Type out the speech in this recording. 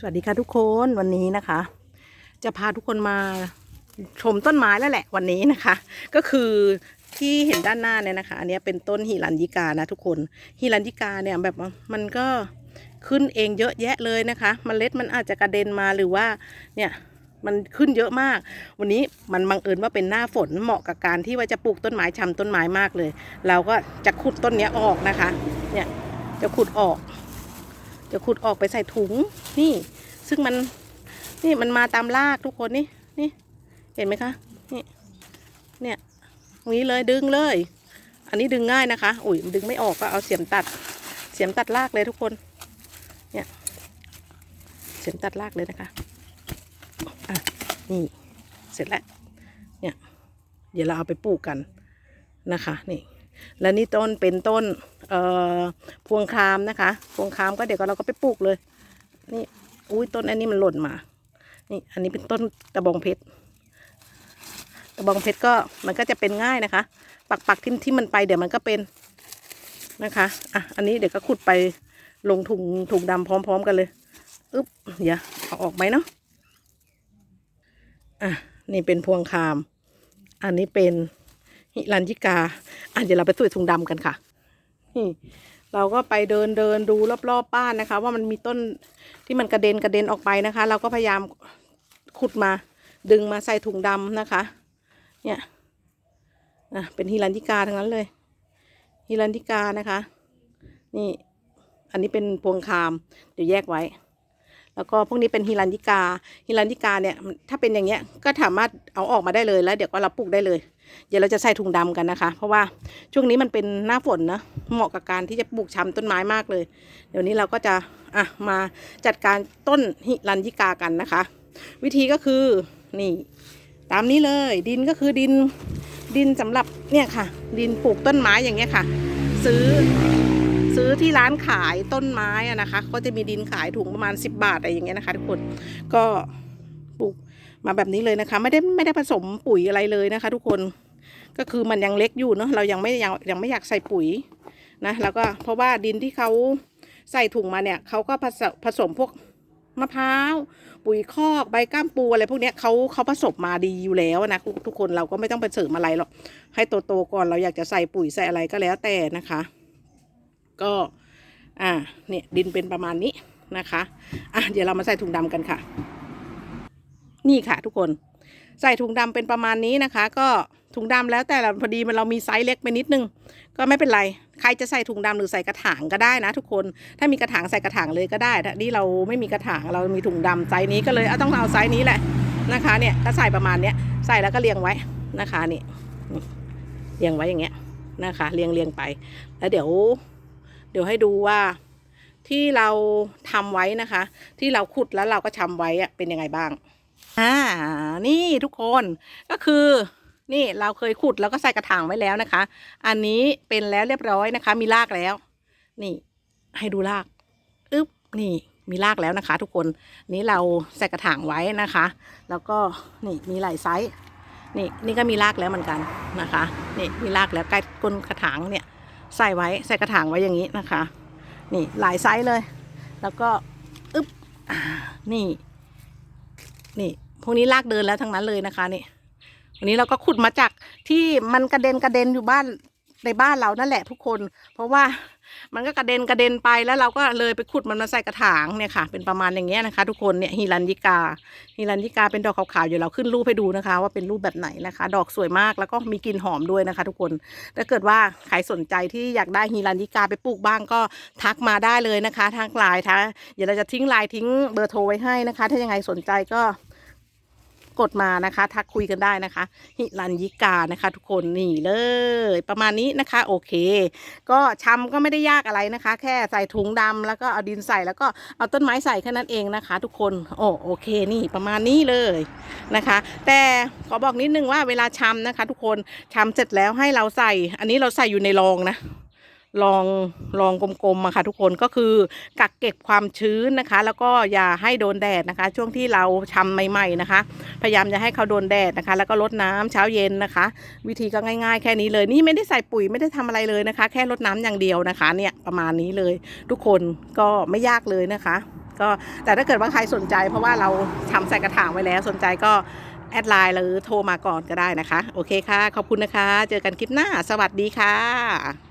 สวัสดีค่ะทุกคนวันนี้นะคะ จะพาทุกคนมาชมต้นไม้แล้วแหละวันนี้นะคะ ก็คือที่เห็นด้านหน้าเนี่ยนะคะ อันนี้เป็นต้นฮิรันยิกานะทุกคนฮิรันยิกาเนี่ยแบบมันก็ขึ้นเองเยอะแยะเลยนะคะมเมล็ดมันอาจจะกระเด็นมาหรือว่าเนี่ยมันขึ้นเยอะมาก วันนี้มันบังเอิญว่าเป็นหน้าฝนเหมาะกับการที่ว่าจะปลูกต้นไม้ชำต้นไม้มากเลย เราก็จะขุดต้นนี้ออกนะคะ เนี่ยจะขุดออก จะขุดออกไปใส่ถุงนี่ ซึ่งมันนี่มันมาตามรากทุกคนนี่นี่ เห็นไหมคะนี่เนี่ยตรงนี้เลยดึงเลย อันนี้ดึงง่ายนะคะ อุ้ยดึงไม่ออกก็เอาเสียมตัด เสียมตัดรากเลยทุกคน เนี่ย เสียมตัดรากเลยนะคะอะนี่เสร็จแล้วเนี่ยเดี๋ยวเราเอาไปปลูกกันนะคะนี่ แล้วนี่ต้นเป็นต้น เอ่อพวงคามนะคะ พวงคามก็เดี๋ยวเราก็ไปปลูกเลย นี่อุ้ยต้นอันนี้มันหล่นมา นี่อันนี้เป็นต้นตะบองเพชรตะบองเพชรก็มันก็จะเป็นง่ายนะคะ ปักปักที่ที่มันไปเดี๋ยวมันก็เป็นนะคะอะอันนี้เดี๋ยวก็ขุดไปลงถุงถุงดำพร้อม ๆ กันเลยอึ๊บเดี๋ยวเอาออกไหมเนาะอะนี่เป็นพวงคาม อันนี้เป็นหิรันยิกาอะเดี๋ยวเราไปสุ่ยถุงดำกันค่ะ นี่เราก็ไปเดินเดินดูรอบๆบ้านนะคะ ว่ามันมีต้นที่มันกระเด็นกระเด็นออกไปนะคะ เราก็พยายามขุดมาดึงมาใส่ถุงดำนะคะ เนี่ยอะเป็นฮิรันยิกาทั้งนั้นเลยฮิรันยิกานะคะ นี่อันนี้เป็นพวงคาม เดี๋ยวแยกไว้ แล้วก็พวกนี้เป็นฮิรันยิกาฮิรันยิกาเนี่ยถ้าเป็นอย่างเงี้ยก็สามารถเอาออกมาได้เลยแล้ว เดี๋ยวก็เราปลูกได้เลย เดี๋ยวเราจะใส่ถุงดำกันนะคะ เพราะว่าช่วงนี้มันเป็นหน้าฝนนะเหมาะกับการที่จะปลูกชำต้นไม้มากเลย เดี๋ยวนี้เราก็จะอะมาจัดการต้นหิรันยิกากันนะคะ วิธีก็คือนี่ ตามนี้เลยดินก็คือดินดินสำหรับเนี่ยค่ะ ดินปลูกต้นไม้อย่างเงี้ยค่ะ ซื้อซื้อที่ร้านขายต้นไม้อะนะคะ ก็จะมีดินขายถุงประมาณ 10 บาทอะไรอย่างเงี้ยนะคะ ทุกคนก็ปลูก มาแบบนี้เลยนะคะ ไม่ได้ไม่ได้ผสมปุ๋ยอะไรเลยนะคะ ทุกคนก็คือมันยังเล็กอยู่เนาะเรายังไม่ยังยังไม่อยากใส่ปุ๋ยนะแล้วก็เพราะว่าดินที่เขาใส่ถุงมาเนี่ยเขาก็ผสมผสมพวกมะพร้าวปุ๋ยคอกใบก้ามปูอะไรพวกเนี้ยเขาเขาผสมมาดีอยู่แล้วนะทุกทุกคนเราก็ไม่ต้องไปเสริมอะไรหรอกให้โตโตๆก่อนเราอยากจะใส่ปุ๋ยใส่อะไรก็แล้วแต่นะคะ ก็อ่าเนี่ยดินเป็นประมาณนี้นะคะอะเดี๋ยวเรามาใส่ถุงดำกันค่ะ นี่ค่ะทุกคนใส่ถุงดำเป็นประมาณนี้นะคะ ก็ถุงดำแล้วแต่พอดีมันเรามีไซส์เล็กไปนิดนึง ก็ไม่เป็นไร ใครจะใส่ถุงดำหรือใส่กระถางก็ได้นะทุกคนถ้ามีกระถางใส่กระถางเลยก็ได้ถ้านี่เราไม่มีกระถางเรามีถุงดำไซส์นี้ก็เลยเอาต้องเอาไซส์นี้แหละนะคะ เนี่ยก็ใส่ประมาณเนี้ยใส่แล้วก็เรียงไว้นะคะนี่เรียงไว้อย่างเงี้ยนะคะ เรียงเรียงไป แล้วเดี๋ยว เดี๋ยวให้ดูว่าที่เราทำไว้นะคะ ที่เราขุดแล้วเราก็ชำไว้อะเป็นยังไงบ้าง อ่า นี่ทุกคนก็คือนี่เราเคยขุดแล้วก็ใส่กระถางไว้แล้วนะคะ อันนี้เป็นแล้วเรียบร้อยนะคะ มีรากแล้ว นี่ ให้ดูรากอึ๊บนี่มีรากแล้วนะคะ ทุกคนนี่เราใส่กระถางไว้นะคะ แล้วก็นี่มีหลายไซส์นี่นี่ก็มีรากแล้วเหมือนกันนะคะนี่มีรากแล้วใกล้ก้นกระถางเนี่ยใส่ไว้ใส่กระถางไว้อย่างนี้นะคะ นี่หลายไซส์เลย แล้วก็อึ๊บอ่านี่ นี่ พวกนี้ลากเดินแล้วทั้งนั้นเลยนะคะนี่วันนี้เราก็ขุดมาจากที่มันกระเด็นกระเด็นอยู่บ้านในบ้านเรานั่นแหละทุกคน เพราะว่ามันก็กระเด็นกระเด็นไปแล้วเราก็เลยไปขุดมันมาใส่กระถางเนี่ยค่ะ เป็นประมาณอย่างเงี้ยนะคะ ทุกคนเนี่ยฮิรันยิกาฮิรันยิกาเป็นดอกขาวๆอยู่เราขึ้นรูปให้ดูนะคะ ว่าเป็นรูปแบบไหนนะคะ ดอกสวยมากแล้วก็มีกลิ่นหอมด้วยนะคะ ทุกคนถ้าเกิดว่าใครสนใจที่อยากได้ฮิรันยิกาไปปลูกบ้างก็ทักมาได้เลยนะคะ ทางไลน์นะเดี๋ยวเราจะทิ้งไลน์ทิ้งเบอร์โทรไว้ให้นะคะ ถ้ายังไงสนใจก็ กดมานะคะ ทักคุยกันได้นะคะฮิรันยิกานะคะ ทุกคนนี่เลย ประมาณนี้นะคะ โอเค ก็ชำก็ไม่ได้ยากอะไรนะคะ แค่ใส่ถุงดำแล้วก็เอาดินใส่แล้วก็เอาต้นไม้ใส่แค่นั้นเองนะคะ ทุกคนโอ้โอเคนี่ประมาณนี้เลยนะคะ แต่ขอบอกนิดนึงว่าเวลาชำนะคะ ทุกคนชำเสร็จแล้วให้เราใส่ อันนี้เราใส่อยู่ในรองนะ รองรองกลมๆอะค่ะทุกคนก็คือกักเก็บความชื้นนะคะ แล้วก็อย่าให้โดนแดดนะคะ ช่วงที่เราชำใหม่ๆนะคะ พยายามจะให้เขาโดนแดดนะคะ แล้วก็ลดน้ำเช้าเย็นนะคะ วิธีก็ง่ายๆ แค่นี้เลยนี่ไม่ได้ใส่ปุ๋ยไม่ได้ทำอะไรเลยนะคะ แค่ลดน้ำอย่างเดียวนะคะเนี่ยประมาณนี้เลย ทุกคนก็ไม่ยากเลยนะคะ ก็แต่ถ้าเกิดว่าใครสนใจ เพราะว่าเราทำใส่กระถางไว้แล้วสนใจก็แอดไลน์หรือโทรมาก่อนก็ได้นะคะ โอเคค่ะ ขอบคุณนะคะ เจอกันคลิปหน้า สวัสดีค่ะ